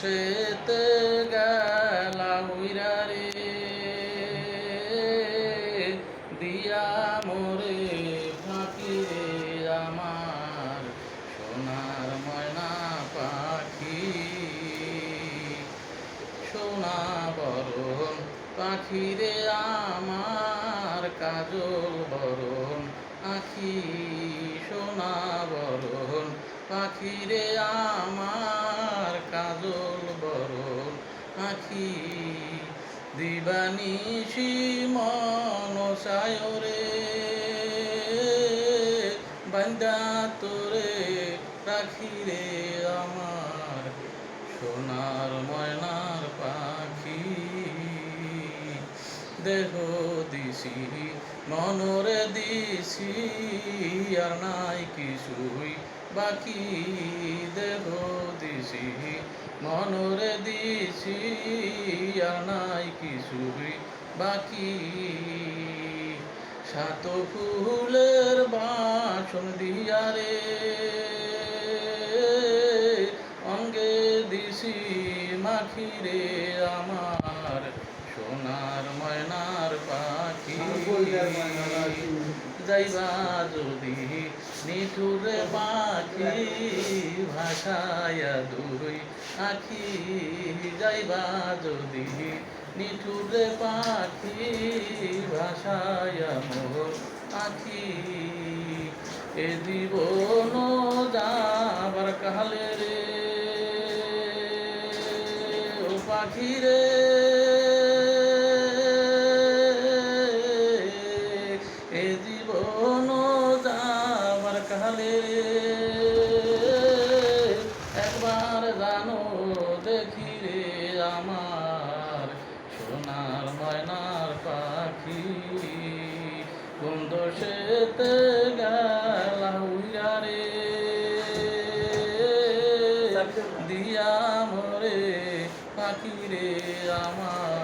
সেতে গেলা উইরা রে। দিয়া মোরে ফাঁকি রে আমার, সোনার ময়না পাখি। সোনা বরণ পাখি রে আমার, কাজল বরণ আখি। সোনা বরণ পাখি রে আমার আখি দিবানিশি মন সায়রে, বান্দা তোরে রাখি রে আমার সোনার ময়নার পাখি। দেহ দিছি, মনরে দিছি, আর নাই কিছুই বাকি। দেহ দিছি মনরে দিছি আর নাই কিছুই বাকি। সাত ফুলের বাসন দিয়া রে, অঙ্গে দিছি মাখি রে আমার। সোনার ময়নার পাখি। যাইবা যদি নিঠুরে পাখি ভাষায়া দুই আখি যাইবা যদি নিঠুরে পাখি ভাষায়া মোর আখি। এ জীবন যাবার কালে রে, ও পাখি রে। একবার জানো দেখি রে আমার সোনার ময়নার পাখি। কোন সেতে গেলা রে? দিয়া মরে পাখি রে আমার।